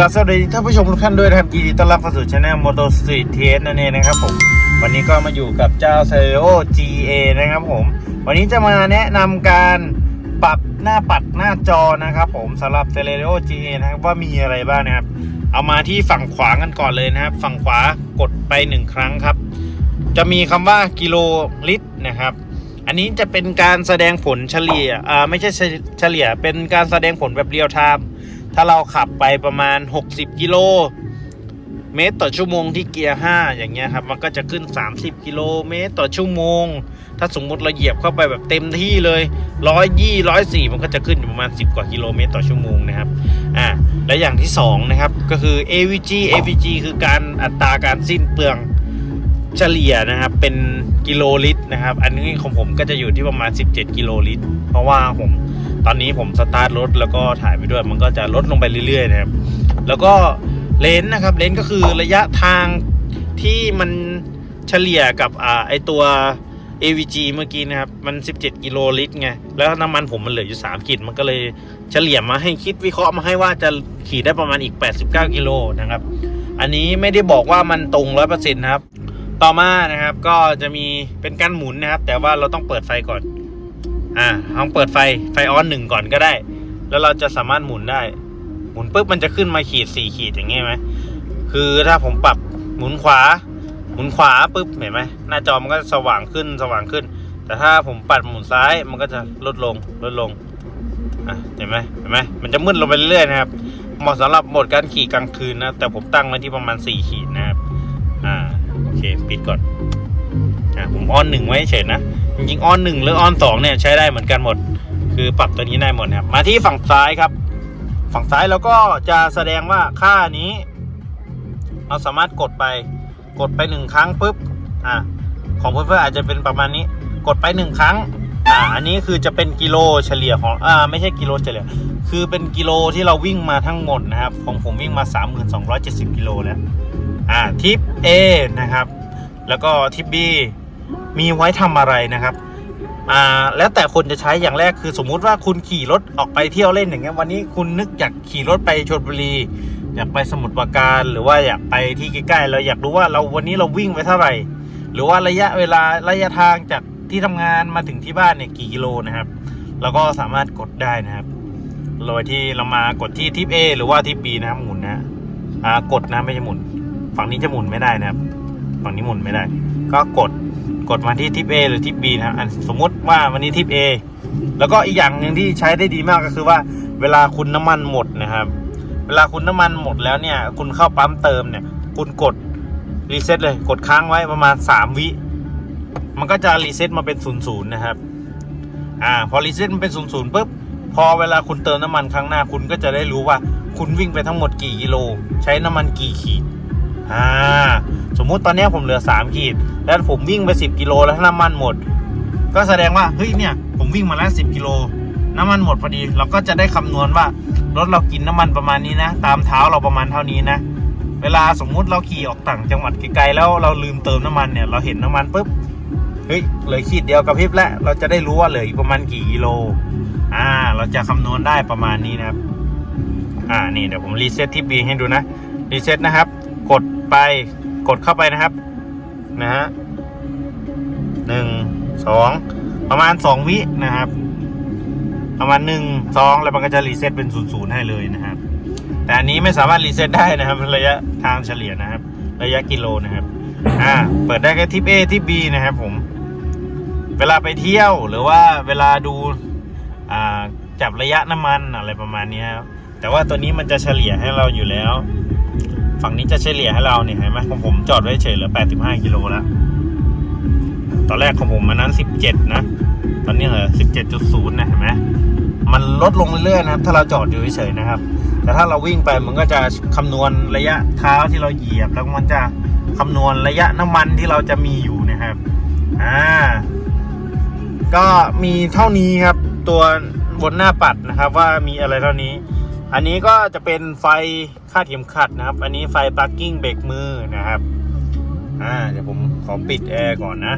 ก็สวัสดีท่านผู้ชมทุกท่านด้วยนะครับยินดีต้อนรับเข้าสู่ช anel Motor Street TS นั่นเองนะครับผมวันนี้ก็มาอยู่กับเจ้า c e l o GA นะครับผม วันนี้จะมาแนะนำการปรับหน้าปัดหน้าจอนะครับผมสำหรับ c e l o GA นะครับว่ามีอะไรบ้างนะครับ เอามาที่ฝั่งขวากันก่อนเลยนะครับ ฝั่งขวากดไปหนึ่งครั้งครับ จะมีคำว่ากิโลลิตรนะครับอันนี้จะเป็นการแสดงผลเฉลี่ยอ่าไม่ใช่เฉลี่ยเป็นการแสดงผลแบบเรียลไทม์ ถ้าเราขับไปประมาณ 60 กิโลเมตรต่อชั่วโมงที่เกียร์ 5 อย่างเงี้ยครับ มันก็จะขึ้น 30 กิโลเมตรต่อชั่วโมง ถ้าสมมติเราเหยียบเข้าไปแบบเต็มที่เลย120 104มันก็จะขึ้นอยู่ประมาณ 10 กว่ากิโลเมตรต่อชั่วโมงนะครับ อ่า และอย่างที่ 2 นะครับ ก็คือ AVG AVG คือการอัตราการสิ้นเปลืองเฉลี่ยนะครับ เป็นกิโลลิตร นะครับ อันนี้ของผมก็จะอยู่ที่ประมาณ 17 กิโลลิตร เพราะว่าผมตอนนี้ผมสตาร์ทรถแล้วก็ถ่ายไปด้วย มันก็จะลดลงไปเรื่อยๆนะครับ แล้วก็เลนส์นะครับเลนส์ก็คือระยะทางที่มันเฉลี่ยกับอ่าไอตัว AVG เมื่อกี้นะครับ มัน 17 กิโลลิตรไง แล้วน้ำมันผมมันเหลืออยู่ 3 กิดมันก็เลยเฉลี่ยมาให้คิดวิเคราะห์มาให้ว่าจะขี่ได้ประมาณอีก 89 กิโลนะครับ อันนี้ไม่ได้บอกว่ามันตรง 100%นะครับ ต่อมานะครับก็จะมีเป็นการหมุนนะครับ แต่ว่าเราต้องเปิดไฟก่อน อ่าลองเปิดไฟไฟออนหนึ่งก่อนก็ได้ แล้วเราจะสามารถหมุนได้ หมุนปุ๊บมันจะขึ้นมาขีดสี่ขีดอย่างงี้ไหมคือถ้าผมปรับหมุนขวา หมุนขวาปุ๊บเห็นไหมหน้าจอมันก็สว่างขึ้นสว่างขึ้น แต่ถ้าผมปัดหมุนซ้ายมันก็จะลดลงลดลงอะเห็นไหมเห็นไหมมันจะมืดลงไปเรื่อยๆนะครับเหมาะสำหรับโหมดการขี่กลางคืนนะแต่ผมตั้งไว้ที่ประมาณสี่ขีดนะครับอ่าโอ เคปิดก่อนอ่าผมออนหนึ่งไว้เฉยนะ จริงๆออนหนึ่งหรือออนสองเนี่ยใช้ได้เหมือนกันหมด คือปรับตัวนี้ได้หมดนะครับมาที่ฝั่งซ้ายครับ ฝั่งซ้ายเราก็จะแสดงว่าค่านี้ เราสามารถกดไป กดไปหนึ่งครั้งปุ๊บอ่าของเพื่อนๆอาจจะเป็นประมาณนี้ กดไปหนึ่งครั้งอ่าอันนี้คือจะเป็นกิโลเฉลี่ยของอ่าไม่ใช่กิโลเฉลี่ย คือเป็นกิโลที่เราวิ่งมาทั้งหมดนะครับของผมวิ่งมา 3270 กิโลแล้ว อ่าทิป A นะครับ แล้วก็ทิป B มีไว้ทำอะไรนะครับอ่าแล้วแต่คนจะใช้อย่างแรกคือสมมุติว่าคุณขี่รถออกไปเที่ยวเล่นอย่างเงี้ยวันนี้คุณนึกอยากขี่รถไปชลบุรี อยากไปสมุทรปราการ หรือว่าอยากไปที่ใกล้ๆเราอยากรู้ว่าเราวันนี้เราวิ่งไปเท่าไหร่ หรือว่าระยะเวลาระยะทางจากที่ทำงานมาถึงที่บ้านเนี่ยกี่กิโลนะครับเราก็สามารถกดได้นะครับโดยที่เรามากดที่ทิป A หรือว่าทิป B นะครับหมุนนะอ่ากดนะไม่ใช่หมุน ฝั่งนี้จะหมุนไม่ได้นะครับฝั่งนี้หมุนไม่ได้ ก็กดกดมาที่ทิป A หรือทิป B นะครับอันสมมุติว่าวันนี้ทิป A แล้วก็อีกอย่างหนึ่งที่ใช้ได้ดีมากก็คือว่า เวลาคุณน้ำมันหมดนะครับ เวลาคุณน้ำมันหมดแล้วเนี่ย คุณเข้าปั๊มเติมเนี่ย คุณกดรีเซ็ตเลย กดค้างไว้ประมาณ 3 วิ มันก็จะรีเซ็ตมาเป็นศูนย์นะครับ อ่า พอรีเซ็ตมันเป็นศูนย์ศูนย์ปุ๊บ พอเวลาคุณเติมน้ำมันครั้งหน้า คุณก็จะได้รู้ว่า คุณวิ่งไปทั้งหมดกี่กิโล ใช้น้ำมันกี่ขีด อ่าสมมุติตอนนี้ผมเหลือ 3 ขีด แล้วผมวิ่งไป 10 กิโลแล้วน้ำมันหมด ก็แสดงว่าเฮ้ยเนี่ยผมวิ่งมาแล้ว 10 กิโลน้ำมันหมดพอดี เราก็จะได้คำนวณว่ารถเรากินน้ำมันประมาณนี้นะ ตามเท้าเราประมาณเท่านี้นะ เวลาสมมุติเราขี่ออกต่างจังหวัดไกลๆแล้วเราลืมเติมน้ำมันเนี่ยเราเห็นน้ำมันปุ๊บเฮ้ยเหลือขีดเดียวกับพริบแล้วเราจะได้รู้ว่าเหลืออีกประมาณกี่กิโลอ่า เราจะคำนวณได้ประมาณนี้นะครับ อ่านี่เดี๋ยวผมรีเซ็ตที่บีให้ดูนะรีเซ็ตนะครับ กด ไปกดเข้าไปนะครับนะฮะหนึ่งสองประมาณสองวินะครับ ประมาณหนึ่งสองแล้วมันก็จะรีเซ็ตเป็นศูนย์ศูนย์ให้เลยนะครับ แต่อันนี้ไม่สามารถรีเซ็ตได้นะครับระยะทางเฉลี่ยนะครับ ระยะกิโลนะครับอ่าเปิดได้แค่ทิป A ทิป B นะครับผม เวลาไปเที่ยวหรือว่าเวลาดูอ่าจับระยะน้ำมันอะไรประมาณนี้ครับแต่ว่าตัวนี้มันจะเฉลี่ยให้เราอยู่แล้ว ฝั่งนี้จะเฉลี่ยให้เราเนี่ยเห็นไหมของผมจอดไว้เฉยเหลือ 85 กิโลแล้ว ตอนแรกของผมมันนั้น 17 นะ ตอนนี้เหลือ 17.0 นะเห็นไหมมันลดลงเรื่อยๆนะครับ ถ้าเราจอดอยู่เฉยๆนะครับ แต่ถ้าเราวิ่งไปมันก็จะคำนวณระยะเท้าที่เราเหยียบ แล้วมันจะคำนวณระยะน้ำมันที่เราจะมีอยู่นะครับ อ่า ก็มีเท่านี้ครับ ตัวบนหน้าปัดนะครับ ว่ามีอะไรเท่านี้ อันนี้ก็จะเป็นไฟคาดเข็มขัดนะครับ อันนี้ไฟปาร์กิ้งเบรกมือนะครับอ่าเดี๋ยวผมขอปิดแอร์ก่อนนะ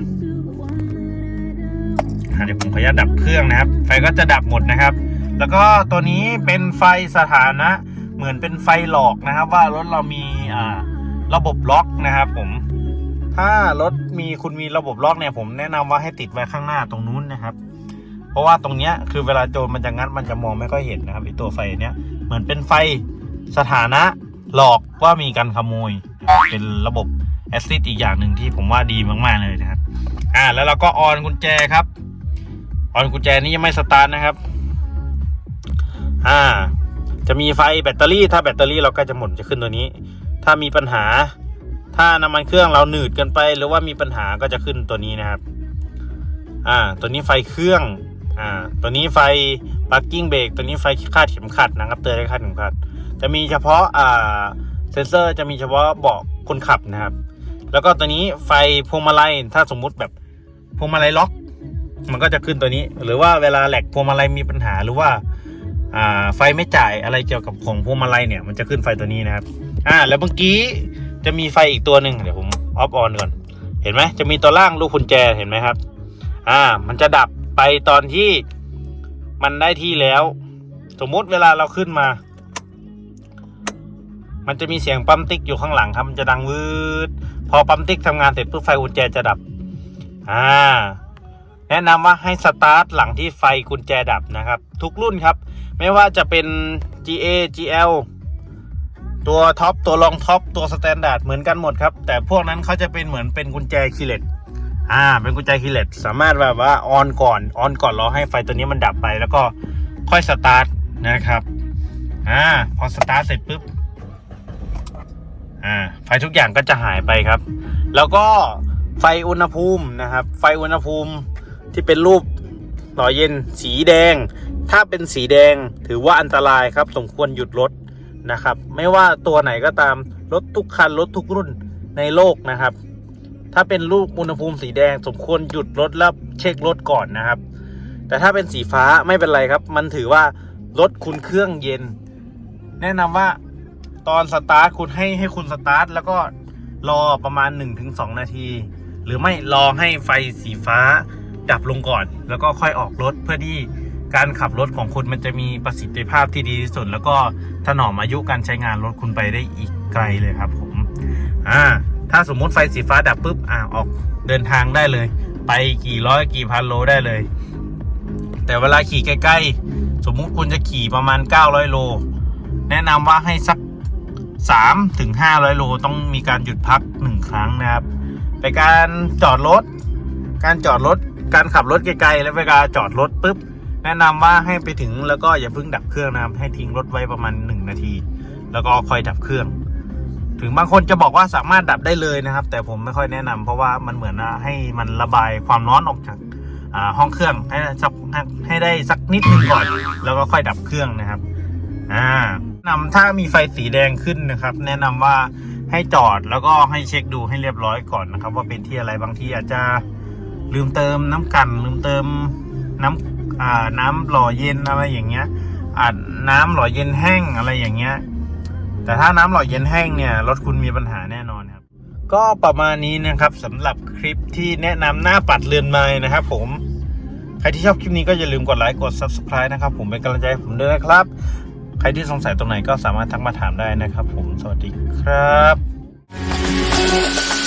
เดี๋ยวผมขออนุญาตดับเครื่องนะครับ ไฟก็จะดับหมดนะครับ แล้วก็ตัวนี้เป็นไฟสถานะ เหมือนเป็นไฟหลอกนะครับ ว่ารถเรามีอ่าระบบล็อกนะครับ ผมถ้ารถมีคุณมีระบบล็อกเนี่ยผมแนะนำว่าให้ติดไว้ข้างหน้าตรงนู้นนะครับ เพราะว่าตรงเนี้ยคือเวลาโจรมันจะงัดมันจะมองไม่ค่อยเห็นนะครับไอตัวไฟเนี้ย เหมือนเป็นไฟสถานะหลอกว่ามีการขโมย เป็นระบบแอสซิดอีกอย่างหนึ่งที่ผมว่าดีมากๆเลยนะครับ อ่า แล้วเราก็ออนกุญแจครับ ออนกุญแจนี้ยังไม่สตาร์ทนะครับ อ่า จะมีไฟแบตเตอรี่ ถ้าแบตเตอรี่เราก็จะหมดจะขึ้นตัวนี้ ถ้ามีปัญหา ถ้าน้ำมันเครื่องเราหนืดเกินไป หรือว่ามีปัญหาก็จะขึ้นตัวนี้นะครับ อ่า ตัวนี้ไฟเครื่อง อ่าตัวนี้ไฟปาร์กิ้งเบรกตัวนี้ไฟคาดเข็มขัดนะครับเตือนให้คาดเข็มขัด จะมีเฉพาะอ่าเซนเซอร์จะมีเฉพาะเบาะคนขับนะครับ แล้วก็ตัวนี้ไฟพวงมาลัยถ้าสมมุติแบบพวงมาลัยล็อกมันก็จะขึ้นตัวนี้ หรือว่าเวลาแหลกพวงมาลัยมีปัญหาหรือว่าอ่าไฟไม่จ่ายอะไรเกี่ยวกับของพวงมาลัยเนี่ยมันจะขึ้นไฟตัวนี้นะครับ อ่า แล้วเมื่อกี้จะมีไฟอีกตัวหนึ่งเดี๋ยวผมออฟออนก่อน เห็นไหมจะมีตัวล่างลูกกุญแจเห็นไหมครับ อ่า มันจะดับ ไปตอนที่มันได้ที่แล้ว สมมุติเวลาเราขึ้นมา มันจะมีเสียงปั๊มติ๊กอยู่ข้างหลังครับมันจะดังวืดพอปั๊มติ๊กทำงานเสร็จปุ๊บไฟกุญแจจะดับ อ่า แนะนำว่าให้สตาร์ทหลังที่ไฟกุญแจดับนะครับ ทุกรุ่นครับ ไม่ว่าจะเป็น GA GL ตัวท็อปตัวรองท็อปตัวสแตนดาร์ดเหมือนกันหมดครับ แต่พวกนั้นเขาจะเป็นเหมือนเป็นกุญแจคีย์เลต อ่า เป็นกุญแจคีย์เลตสามารถแบบว่าออนก่อนออนก่อนรอให้ไฟตัวนี้มันดับไป แล้วก็ค่อยสตาร์ทนะครับอ่าพอสตาร์ทเสร็จปุ๊บอ่าไฟทุกอย่างก็จะหายไปครับ แล้วก็ไฟอุณหภูมินะครับ ไฟอุณหภูมิที่เป็นรูปหล่อเย็นสีแดง ถ้าเป็นสีแดงถือว่าอันตรายครับ สมควรหยุดรถนะครับ ไม่ว่าตัวไหนก็ตามรถทุกคันรถทุกรุ่นในโลกนะครับ ถ้าเป็นรูปอุณหภูมิสีแดง สมควรหยุดรถแล้วเช็ครถก่อนนะครับ แต่ถ้าเป็นสีฟ้าไม่เป็นไรครับ มันถือว่ารถคุณเครื่องเย็น แนะนำว่าตอนสตาร์ทคุณให้ให้คุณสตาร์ทแล้วก็รอประมาณ 1-2 นาที หรือไม่รอให้ไฟสีฟ้าดับลงก่อน แล้วก็ค่อยออกรถเพื่อที่การขับรถของคุณมันจะมีประสิทธิภาพที่ดีที่สุด แล้วก็ถนอมอายุการใช้งานรถคุณไปได้อีกไกลเลยครับผม อ่า ถ้าสมมุติไฟสีฟ้าดับปุ๊บอ่าออกเดินทางได้เลย ไปกี่ร้อยกี่พันโลได้เลย แต่เวลาขี่ใกล้ ๆ สมมุติคุณจะขี่ประมาณ 900 โล แนะนำว่าให้สัก 3 ถึง 500 โลต้องมีการหยุดพัก 1 ครั้งนะครับไปการจอดรถ การจอดรถ การขับรถไกลๆ แล้วเวลาจอดรถปุ๊บ แนะนำว่าให้ไปถึงแล้วก็อย่าเพิ่งดับเครื่องนะครับ ให้ทิ้งรถไว้ประมาณ 1 นาที แล้วก็ค่อยดับเครื่อง ถึงบางคนจะบอกว่าสามารถดับได้เลยนะครับ แต่ผมไม่ค่อยแนะนำเพราะว่ามันเหมือนให้มันระบายความร้อนออกจากห้องเครื่องให้สักให้ได้สักนิดหนึงก่อน แล้วก็ค่อยดับเครื่องนะครับอ่านำถ้ามีไฟสีแดงขึ้นนะครับ แนะนำว่าให้จอดแล้วก็ให้เช็คดูให้เรียบร้อยก่อนนะครับ ว่าเป็นที่อะไรบางทีอาจจะลืมเติมน้ำกัน ลืมเติมน้ำอ่าน้ำหล่อเย็นอะไรอย่างเงี้ยอาจน้ำหล่อเย็นแห้งอะไรอย่างเงี้ย แต่ถ้าน้ำหล่อเย็นแห้งเนี่ยรถคุณมีปัญหาแน่นอนครับ ก็ประมาณนี้นะครับสำหรับคลิปที่แนะนำหน้าปัดเรือนไม้นะครับ ผมใครที่ชอบคลิปนี้ก็อย่าลืมกดไลค์กด subscribe นะครับ ผมเป็นกำลังใจให้ผมด้วยนะครับ ใครที่สงสัยตรงไหนก็สามารถทักมาถามได้นะครับ ผมสวัสดีครับ